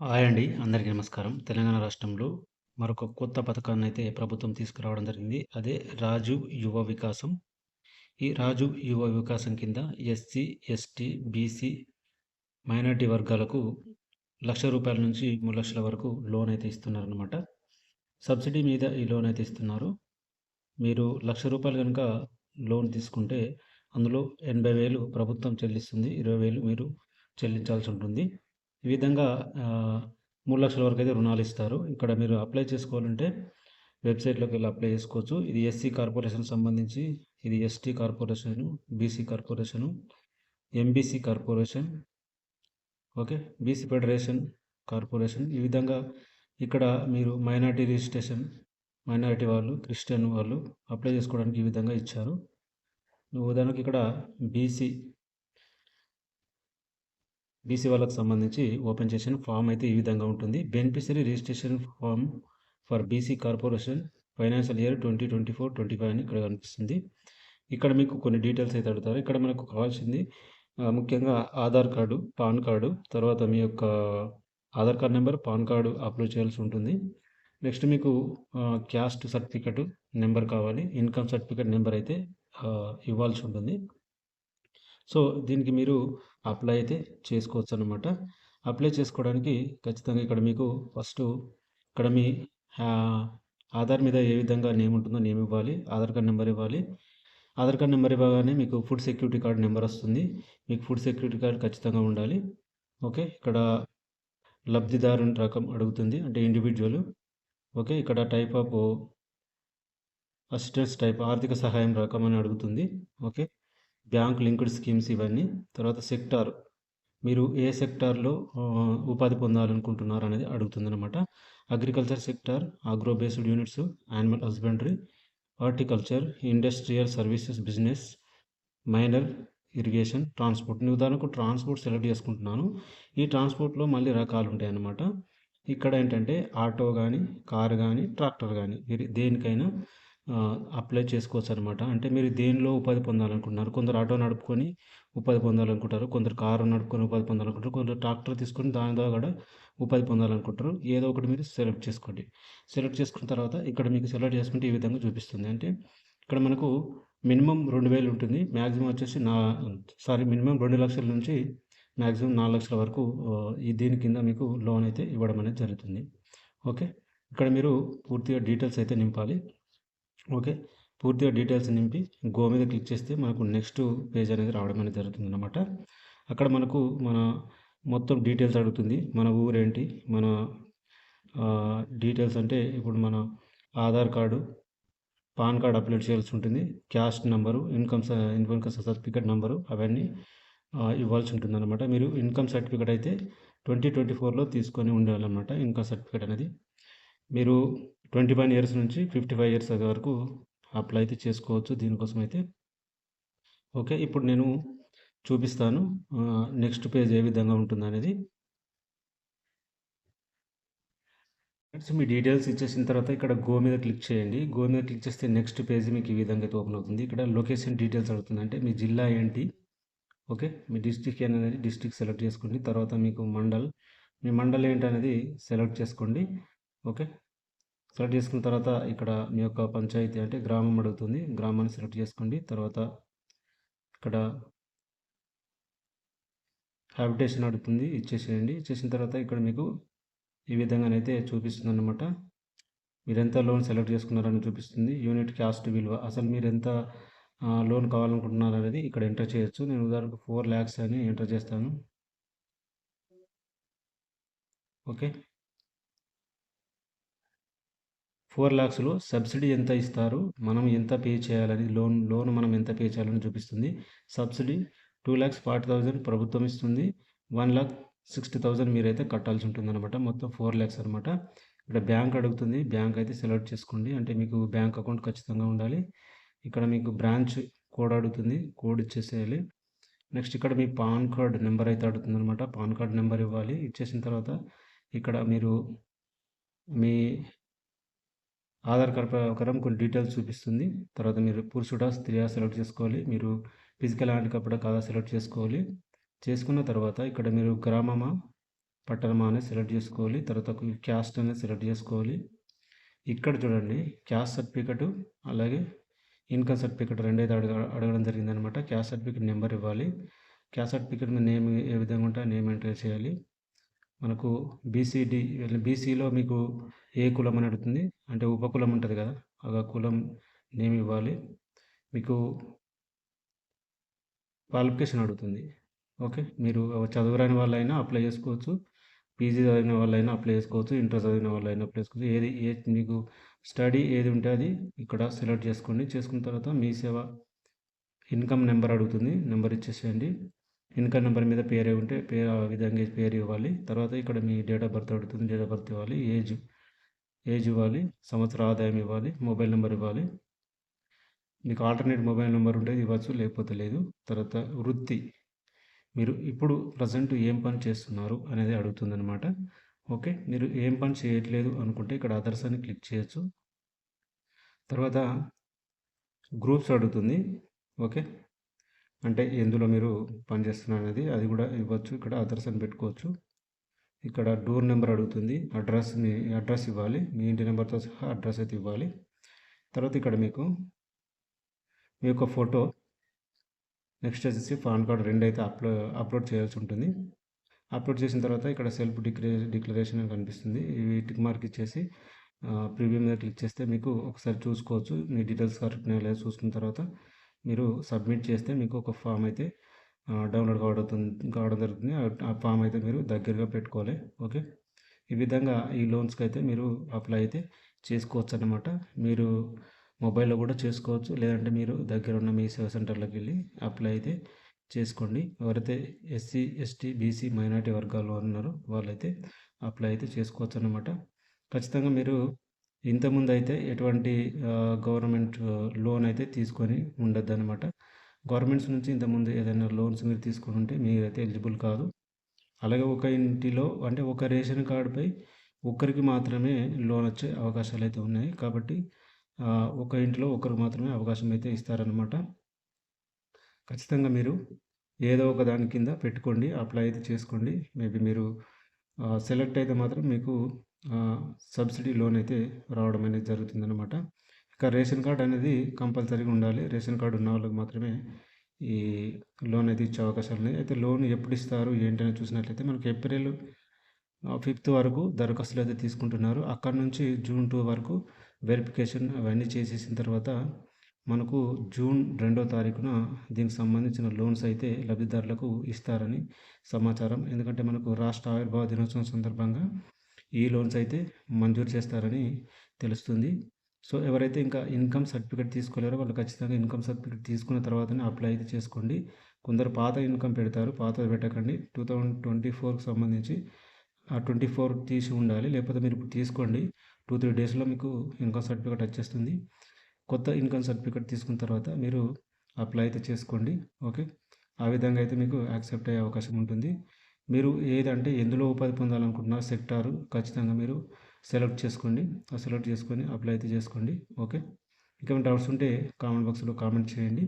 Hi అండి. అందరికీ నమస్కారం. తెలంగాణ రాష్ట్రంలో మరొక కొత్త పథకాన్ని అయితే ప్రభుత్వం తీసుకురావడం జరిగింది. అదే రాజు యువ వికాసం. ఈ రాజు యువ వికాసం కింద ఎస్సీ, ఎస్టీ, బీసీ, మైనారిటీ వర్గాలకు లక్ష రూపాయల నుంచి మూడు లక్షల వరకు లోన్ అయితే ఇస్తున్నారనమాట. సబ్సిడీ మీద ఈ లోన్ అయితే ఇస్తున్నారు. మీరు లక్ష రూపాయలు కనుక లోన్ తీసుకుంటే అందులో ఎనభై వేలు ప్రభుత్వం చెల్లిస్తుంది. ఇరవై వేలు మీరు చెల్లించాల్సి ఉంటుంది. ఈ విధంగా మూడు లక్షల వరకు అయితే రుణాలు ఇస్తారు. ఇక్కడ మీరు అప్లై చేసుకోవాలంటే వెబ్సైట్లోకి వెళ్ళి అప్లై చేసుకోవచ్చు. ఇది ఎస్సీ కార్పొరేషన్ సంబంధించి ఇది ST corporation BC corporation MBC corporation okay BC federation corporation. ఈ విధంగా ఇక్కడ మీరు మైనార్టీ రిజిస్ట్రేషన్ మైనారిటీ వాళ్ళు క్రిస్టియన్ వాళ్ళు అప్లై చేసుకోవడానికి ఈ విధంగా ఇచ్చారు. ఉదాహరణకి ఇక్కడ బీసీ బీసీ వాళ్ళకి సంబంధించి ఓపెన్ చేసిన ఫామ్ అయితే ఈ విధంగా ఉంటుంది. Beneficiary registration form for BC corporation financial year twenty twenty four twenty five అని ఇక్కడ కనిపిస్తుంది. ఇక్కడ మీకు కొన్ని డీటెయిల్స్ అయితే అడుగుతారు. ఇక్కడ మనకు కావాల్సింది ముఖ్యంగా ఆధార్ కార్డు పాన్ కార్డు తర్వాత మీ యొక్క Aadhaar card number PAN card upload చేయాల్సి ఉంటుంది. నెక్స్ట్ మీకు క్యాస్ట్ సర్టిఫికెట్ నెంబర్ కావాలి. ఇన్కమ్ సర్టిఫికెట్ నెంబర్ అయితే ఇవ్వాల్సి ఉంటుంది. సో దీనికి మీరు అప్లై అయితే చేసుకోవచ్చు అనమాట అప్లై చేసుకోవడానికి ఖచ్చితంగా ఇక్కడ మీకు ఫస్ట్ ఇక్కడ మీ ఆధార్ మీద ఏ విధంగా నేమ్ ఉంటుందో నేమ్ ఇవ్వాలి ఆధార్ కార్డ్ నెంబర్ ఇవ్వాలి. ఆధార్ కార్డ్ నెంబర్ ఇవ్వగానే మీకు ఫుడ్ సెక్యూరిటీ కార్డ్ నెంబర్ వస్తుంది. మీకు ఫుడ్ సెక్యూరిటీ కార్డ్ ఖచ్చితంగా ఉండాలి. ఓకే ఇక్కడ లబ్ధిదారు రకం అడుగుతుంది అంటే ఇండివిజువల్ ఓకే ఇక్కడ టైప్ ఆఫ్ అసిస్టెన్స్ టైప్ ఆర్థిక సహాయం రకం అని అడుగుతుంది. ఓకే. బ్యాంక్ లింక్డ్ స్కీమ్స్ ఇవన్నీ తర్వాత సెక్టార్. మీరు ఏ సెక్టార్లో ఉపాధి పొందాలనుకుంటున్నారు అనేది అడుగుతుందన్నమాట. Agriculture sector agro based units animal husbandry horticulture industrial services business minor irrigation transport. నేను ఉదాహరణకు ట్రాన్స్పోర్ట్ సెలెక్ట్ చేసుకుంటున్నాను. ఈ ట్రాన్స్పోర్ట్లో మళ్ళీ రకాలు ఉంటాయి అన్నమాట ఇక్కడ ఏంటంటే ఆటో కానీ కారు కానీ ట్రాక్టర్ కానీ దేనికైనా అప్లై చేసుకోవచ్చు అనమాట అంటే మీరు దేనిలో ఉపాధి పొందాలనుకుంటున్నారు? కొందరు ఆటో నడుపుకొని ఉపాధి పొందాలనుకుంటారు కొందరు కారు నడుపుకొని ఉపాధి పొందాలనుకుంటారు కొందరు ట్రాక్టర్ తీసుకొని దాని ద్వారా కూడా ఉపాధి పొందాలనుకుంటారు. ఏదో ఒకటి మీరు సెలెక్ట్ చేసుకోండి. సెలెక్ట్ చేసుకున్న తర్వాత ఇక్కడ మీకు సెలెక్ట్ చేసుకుంటే ఈ విధంగా చూపిస్తుంది. అంటే ఇక్కడ మనకు మినిమం రెండు వేలు ఉంటుంది. మ్యాక్సిమం వచ్చేసి నా సారీ మినిమం రెండు లక్షల నుంచి మ్యాక్సిమం నాలుగు లక్షల వరకు ఈ దీని కింద మీకు లోన్ అయితే ఇవ్వడం అనేది జరుగుతుంది. ఓకే? ఇక్కడ మీరు పూర్తిగా డీటెయిల్స్ అయితే నింపాలి. ఓకే. పూర్తిగా డీటెయిల్స్ నింపి గో మీద క్లిక్ చేస్తే మనకు నెక్స్ట్ పేజ్ అనేది రావడం అనేది జరుగుతుంది అనమాట అక్కడ మనకు మన మొత్తం డీటెయిల్స్ అడుగుతుంది. మన ఊరేంటి? మన డీటెయిల్స్ అంటే ఇప్పుడు మన Aadhaar card PAN card upload చేయాల్సి ఉంటుంది. Caste number income income certificate number అవన్నీ ఇవ్వాల్సి ఉంటుంది అనమాట మీరు ఇన్కమ్ సర్టిఫికేట్ అయితే ట్వంటీ ట్వంటీ ఫోర్లో తీసుకొని ఉండాలన్నమాట ఇన్కమ్ సర్టిఫికేట్ అనేది. మీరు ట్వంటీ వన్ ఇయర్స్ నుంచి ఫిఫ్టీ ఫైవ్ ఇయర్స్ వరకు అప్లై అయితే చేసుకోవచ్చు దీనికోసం అయితే. ఓకే ఇప్పుడు నేను చూపిస్తాను నెక్స్ట్ పేజ్ ఏ విధంగా ఉంటుంది అనేది. మీ డీటెయిల్స్ ఇచ్చేసిన తర్వాత ఇక్కడ గో మీద క్లిక్ చేయండి. గో మీద క్లిక్ చేస్తే నెక్స్ట్ పేజ్ మీకు ఈ విధంగా అయితే ఓపెన్ అవుతుంది. ఇక్కడ లొకేషన్ డీటెయిల్స్ అడుగుతుంది. అంటే మీ జిల్లా ఏంటి? ఓకే మీ డిస్టిక్ అనేది డిస్టిక్ సెలెక్ట్ చేసుకోండి. తర్వాత మీకు మండల్ మీ మండల్ ఏంటి అనేది సెలెక్ట్ చేసుకోండి. ఓకే సెలెక్ట్ చేసుకున్న తర్వాత ఇక్కడ మీ యొక్క పంచాయతీ అంటే గ్రామం అడుగుతుంది. గ్రామాన్ని సెలెక్ట్ చేసుకోండి. తర్వాత ఇక్కడ హ్యాబిటేషన్ అడుగుతుంది. ఇచ్చేసేయండి. ఇచ్చేసిన తర్వాత ఇక్కడ మీకు ఈ విధంగానైతే చూపిస్తుంది అనమాట మీరెంత లోన్ సెలెక్ట్ చేసుకున్నారని చూపిస్తుంది. యూనిట్ క్యాస్ట్ విలువ. అసలు మీరు ఎంత లోన్ కావాలనుకుంటున్నారు అనేది ఇక్కడ ఎంటర్ చేయొచ్చు. నేను ఉదాహరణకు ఫోర్ ల్యాక్స్ అని ఎంటర్ చేస్తాను. ఓకే. ఫోర్ ల్యాక్స్లో సబ్సిడీ ఎంత ఇస్తారు? మనం ఎంత పే చేయాలని? లోన్ లోన్ మనం ఎంత పే చేయాలని చూపిస్తుంది. Subsidy two lakhs forty thousand ప్రభుత్వం ఇస్తుంది. వన్ ల్యాక్ సిక్స్టీ థౌజండ్ మీరైతే కట్టాల్సి ఉంటుంది అనమాట మొత్తం ఫోర్ ల్యాక్స్ అనమాట ఇక్కడ బ్యాంక్ అడుగుతుంది. బ్యాంక్ అయితే సెలెక్ట్ చేసుకోండి. అంటే మీకు బ్యాంక్ అకౌంట్ ఖచ్చితంగా ఉండాలి. ఇక్కడ మీకు బ్రాంచ్ కోడ్ అడుగుతుంది. కోడ్ ఇచ్చేసేయాలి. నెక్స్ట్ ఇక్కడ మీ పాన్ కార్డ్ నెంబర్ అయితే అడుగుతుంది అనమాట పాన్ కార్డ్ నెంబర్ ఇవ్వాలి. ఇచ్చేసిన తర్వాత ఇక్కడ మీరు మీ ఆధార్ కార్డ్ ప్రకారం కొన్ని డీటెయిల్స్ చూపిస్తుంది. తర్వాత మీరు పురుషుడా స్త్రీయా సెలెక్ట్ చేసుకోవాలి. మీరు ఫిజికల్ హ్యాండికప్డా కాదా సెలెక్ట్ చేసుకోవాలి. చేసుకున్న తర్వాత ఇక్కడ మీరు గ్రామమా పట్టణమా అనేది సెలెక్ట్ చేసుకోవాలి. తర్వాత క్యాస్ట్ అనేది సెలెక్ట్ చేసుకోవాలి. ఇక్కడ చూడండి క్యాస్ట్ సర్టిఫికెట్ అలాగే ఇన్కమ్ సర్టిఫికెట్ రెండైతే అడగ అడగడం జరిగిందనమాట. క్యాస్ట్ సర్టిఫికెట్ నెంబర్ ఇవ్వాలి. క్యాస్ట్ సర్టిఫికెట్ మీద నేమ్ ఏ విధంగా ఉంటే నేమ్ ఎంటర్ చేయాలి. మనకు బీసీడి బీసీలో మీకు ఏ కులం అని అడుగుతుంది? అంటే ఉపకులం ఉంటుంది కదా ఆ కులం నేమ్ ఇవ్వాలి. మీకు క్వాలిఫికేషన్ అడుగుతుంది. ఓకే మీరు చదువురాని వాళ్ళైనా అప్లై చేసుకోవచ్చు. పీజీ చదివిన వాళ్ళైనా అప్లై చేసుకోవచ్చు. ఇంటర్ చదివిన వాళ్ళైనా అప్లై చేసుకోవచ్చు. ఏది ఏ మీకు స్టడీ ఏది ఉంటే అది ఇక్కడ సెలెక్ట్ చేసుకోండి. చేసుకున్న తర్వాత మీ సేవ ఇన్కమ్ నెంబర్ అడుగుతుంది. నెంబర్ ఇచ్చేసేయండి. ఇన్కమ్ నెంబర్ మీద పేరు ఉంటే పేరు ఆ విధంగా పేరు ఇవ్వాలి. తర్వాత ఇక్కడ మీ డేట్ ఆఫ్ బర్త్ అడుగుతుంది డేట్ ఆఫ్ బర్త్ ఇవ్వాలి. ఏజ్ ఏజ్ ఇవ్వాలి. సంవత్సర ఆదాయం ఇవ్వాలి. మొబైల్ నెంబర్ ఇవ్వాలి. మీకు ఆల్టర్నేట్ మొబైల్ నెంబర్ ఉంటే ఇవ్వచ్చు లేకపోతే లేదు. తర్వాత వృత్తి. మీరు ఇప్పుడు ప్రజెంట్ ఏం పని చేస్తున్నారు అనేది అడుగుతుందనమాట ఓకే? మీరు ఏం పని చేయట్లేదు అనుకుంటే ఇక్కడ అదర్స్ అని క్లిక్ చేయొచ్చు. తర్వాత గ్రూప్స్ అడుగుతుంది. ఓకే? అంటే ఎందులో మీరు పనిచేస్తున్నారు అనేది అది కూడా ఇవ్వచ్చు. ఇక్కడ అదర్స్ అని పెట్టుకోవచ్చు. ఇక్కడ డోర్ నెంబర్ అడుగుతుంది. అడ్రస్ మీ అడ్రస్ ఇవ్వాలి. మీ ఇంటి నెంబర్తో సహా అడ్రస్ అయితే ఇవ్వాలి. తర్వాత ఇక్కడ మీకు మీ యొక్క ఫోటో నెక్స్ట్ వచ్చేసి పాన్ కార్డ్ రెండు అయితే అప్లో అప్లోడ్ చేయాల్సి ఉంటుంది. అప్లోడ్ చేసిన తర్వాత ఇక్కడ సెల్ఫ్ డిక్లే డిక్లరేషన్ అని కనిపిస్తుంది. ఇవి టిక్ మార్క్ ఇచ్చేసి ప్రివ్యూ మీద క్లిక్ చేస్తే మీకు ఒకసారి చూసుకోవచ్చు. మీ డీటెయిల్స్ కరెక్ట్ లేదా చూసుకున్న తర్వాత మీరు సబ్మిట్ చేస్తే మీకు ఒక ఫామ్ అయితే డౌన్లోడ్ కావడం కావడం జరుగుతుంది. ఆ ఫామ్ అయితే మీరు దగ్గరగా పెట్టుకోవాలి. ఓకే? ఈ విధంగా ఈ లోన్స్కి అయితే మీరు అప్లై అయితే చేసుకోవచ్చు అనమాట మీరు మొబైల్లో కూడా చేసుకోవచ్చు. లేదంటే మీరు దగ్గర ఉన్న మీ సేవ సెంటర్లోకి వెళ్ళి అప్లై అయితే చేసుకోండి. ఎవరైతే ఎస్సీ ఎస్టీ బీసీ మైనార్టీ వర్గాల్లో ఉన్నారో వాళ్ళైతే అప్లై అయితే చేసుకోవచ్చు అనమాట ఖచ్చితంగా మీరు ఇంతకుముందు అయితే ఎటువంటి గవర్నమెంట్ లోన్ అయితే తీసుకొని ఉండద్దు అనమాట గవర్నమెంట్స్ నుంచి ఇంతకుముందు ఏదైనా లోన్స్ మీరు తీసుకుని ఉంటే మీరైతే ఎలిజిబుల్ కాదు. అలాగే ఒక ఇంటిలో అంటే ఒక రేషన్ కార్డుపై ఒక్కరికి మాత్రమే లోన్ వచ్చే అవకాశాలు అయితే ఉన్నాయి. కాబట్టి ఒక ఇంట్లో ఒకరు మాత్రమే అవకాశం అయితే ఇస్తారనమాట ఖచ్చితంగా మీరు ఏదో ఒక దాని కింద పెట్టుకోండి అప్లై అయితే చేసుకోండి. మేబీ మీరు సెలెక్ట్ అయితే మాత్రం మీకు సబ్సిడీ లోన్ అయితే రావడం అనేది జరుగుతుందన్నమాట. ఇక రేషన్ కార్డ్ అనేది కంపల్సరీగా ఉండాలి. రేషన్ కార్డు ఉన్న వాళ్ళకి మాత్రమే ఈ లోన్ అయితే ఇచ్చే అవకాశాలు ఉన్నాయి. అయితే లోన్ ఎప్పుడు ఇస్తారు ఏంటని చూసినట్లయితే మనకి ఏప్రిల్ ఫిఫ్త్ వరకు దరఖాస్తులు అయితే తీసుకుంటున్నారు. అక్కడ నుంచి జూన్ టూ వరకు వెరిఫికేషన్ అవన్నీ చేసేసిన తర్వాత మనకు జూన్ రెండో తారీఖున దీనికి సంబంధించిన లోన్స్ అయితే లబ్ధిదారులకు ఇస్తారని సమాచారం. ఎందుకంటే మనకు రాష్ట్ర ఆవిర్భావ దినోత్సవం సందర్భంగా ఈ లోన్స్ అయితే మంజూరు చేస్తారని తెలుస్తుంది. సో ఎవరైతే ఇంకా ఇన్కమ్ సర్టిఫికేట్ తీసుకోలేరో వాళ్ళు ఖచ్చితంగా ఇన్కమ్ సర్టిఫికేట్ తీసుకున్న తర్వాతనే అప్లై అయితే చేసుకోండి. కొందరు పాత ఇన్కమ్ పెడతారు పాత పెట్టకండి. టూ థౌజండ్ ట్వంటీ ఫోర్కి సంబంధించి ట్వంటీ ఫోర్ తీసి ఉండాలి. లేకపోతే మీరు ఇప్పుడు తీసుకోండి. టూ త్రీ డేస్లో మీకు ఇన్కమ్ సర్టిఫికేట్ వచ్చేస్తుంది. కొత్త ఇన్కమ్ సర్టిఫికేట్ తీసుకున్న తర్వాత మీరు అప్లై అయితే చేసుకోండి. ఓకే? ఆ విధంగా అయితే మీకు యాక్సెప్ట్ అయ్యే అవకాశం ఉంటుంది. మీరు ఏదంటే ఎందులో ఉపాధి పొందాలనుకుంటున్నారో సెక్టారు ఖచ్చితంగా మీరు సెలెక్ట్ చేసుకోండి. సెలెక్ట్ చేసుకొని అప్లై అయితే చేసుకోండి. ఓకే? ఇంకా డౌట్స్ ఉంటే కామెంట్ బాక్స్లో కామెంట్ చేయండి.